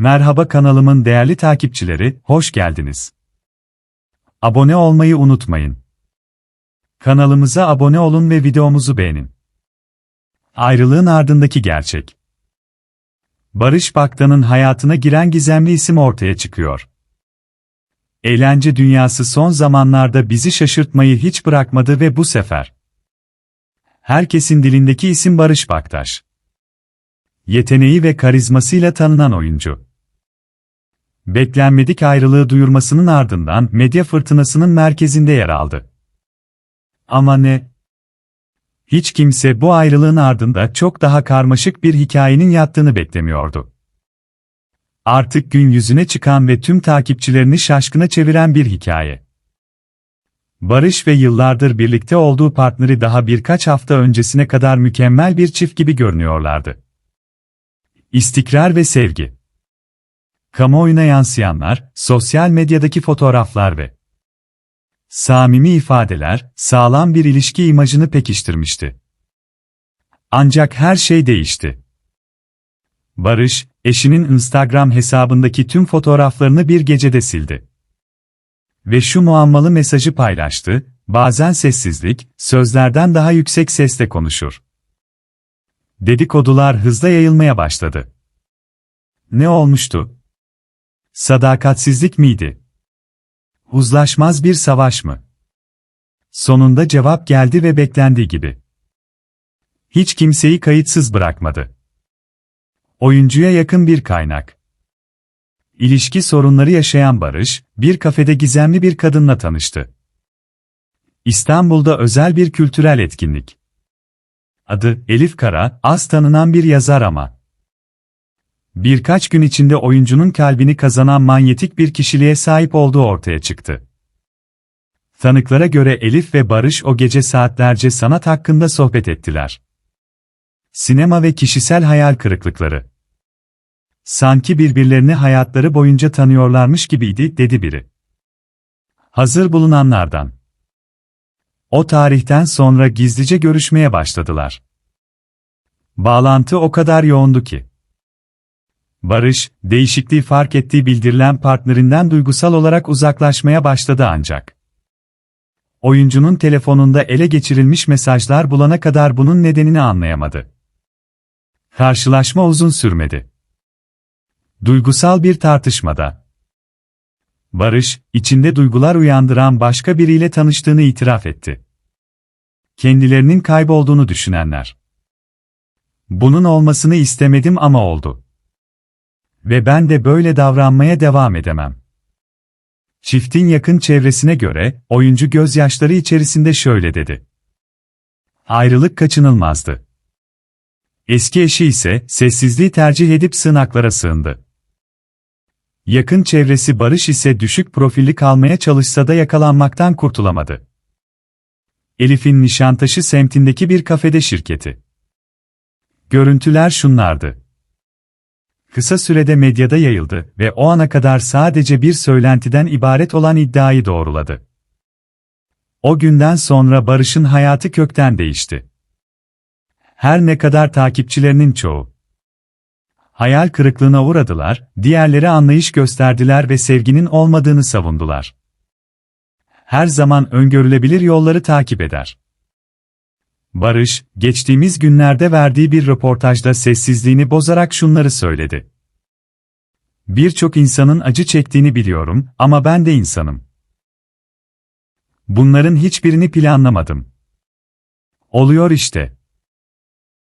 Merhaba kanalımın değerli takipçileri, hoş geldiniz. Abone olmayı unutmayın. Kanalımıza abone olun ve videomuzu beğenin. Ayrılığın ardındaki gerçek. Barış Baktan'ın hayatına giren gizemli isim ortaya çıkıyor. Eğlence dünyası son zamanlarda bizi şaşırtmayı hiç bırakmadı ve bu sefer herkesin dilindeki isim Barış Baktaş. Yeteneği ve karizmasıyla tanınan oyuncu. Beklenmedik ayrılığı duyurmasının ardından medya fırtınasının merkezinde yer aldı. Ama ne? Hiç kimse bu ayrılığın ardında çok daha karmaşık bir hikayenin yattığını beklemiyordu. Artık gün yüzüne çıkan ve tüm takipçilerini şaşkına çeviren bir hikaye. Barış ve yıllardır birlikte olduğu partneri daha birkaç hafta öncesine kadar mükemmel bir çift gibi görünüyorlardı. İstikrar ve sevgi. Kamuoyuna yansıyanlar, sosyal medyadaki fotoğraflar ve samimi ifadeler, sağlam bir ilişki imajını pekiştirmişti. Ancak her şey değişti. Barış, eşinin Instagram hesabındaki tüm fotoğraflarını bir gecede sildi. Ve şu muammalı mesajı paylaştı, bazen sessizlik, sözlerden daha yüksek sesle konuşur. Dedikodular hızla yayılmaya başladı. Ne olmuştu? Sadakatsizlik miydi? Uzlaşmaz bir savaş mı? Sonunda cevap geldi ve beklendiği gibi. Hiç kimseyi kayıtsız bırakmadı. Oyuncuya yakın bir kaynak. İlişki sorunları yaşayan Barış, bir kafede gizemli bir kadınla tanıştı. İstanbul'da özel bir kültürel etkinlik. Adı Elif Kara, az tanınan bir yazar ama. Birkaç gün içinde oyuncunun kalbini kazanan manyetik bir kişiliğe sahip olduğu ortaya çıktı. Tanıklara göre Elif ve Barış o gece saatlerce sanat hakkında sohbet ettiler. Sinema ve kişisel hayal kırıklıkları. Sanki birbirlerini hayatları boyunca tanıyorlarmış gibiydi, dedi biri. Hazır bulunanlardan. O tarihten sonra gizlice görüşmeye başladılar. Bağlantı o kadar yoğundu ki. Barış, değişikliği fark ettiği bildirilen partnerinden duygusal olarak uzaklaşmaya başladı ancak. Oyuncunun telefonunda ele geçirilmiş mesajlar bulana kadar bunun nedenini anlayamadı. Karşılaşma uzun sürmedi. Duygusal bir tartışmada. Barış, içinde duygular uyandıran başka biriyle tanıştığını itiraf etti. Kendilerinin kaybolduğunu düşünenler. Bunun olmasını istemedim ama oldu. Ve ben de böyle davranmaya devam edemem. Çiftin yakın çevresine göre, oyuncu gözyaşları içerisinde şöyle dedi. Ayrılık kaçınılmazdı. Eski eşi ise, sessizliği tercih edip sığınaklara sığındı. Yakın çevresi Barış ise düşük profilli kalmaya çalışsa da yakalanmaktan kurtulamadı. Elif'in Nişantaşı semtindeki bir kafede şirketi. Görüntüler şunlardı. Kısa sürede medyada yayıldı ve o ana kadar sadece bir söylentiden ibaret olan iddiayı doğruladı. O günden sonra Barış'ın hayatı kökten değişti. Her ne kadar takipçilerinin çoğu hayal kırıklığına uğradılar, diğerleri anlayış gösterdiler ve sevginin olmadığını savundular. Her zaman öngörülebilir yolları takip eder. Barış, geçtiğimiz günlerde verdiği bir röportajda sessizliğini bozarak şunları söyledi. Birçok insanın acı çektiğini biliyorum ama ben de insanım. Bunların hiçbirini planlamadım. Oluyor işte.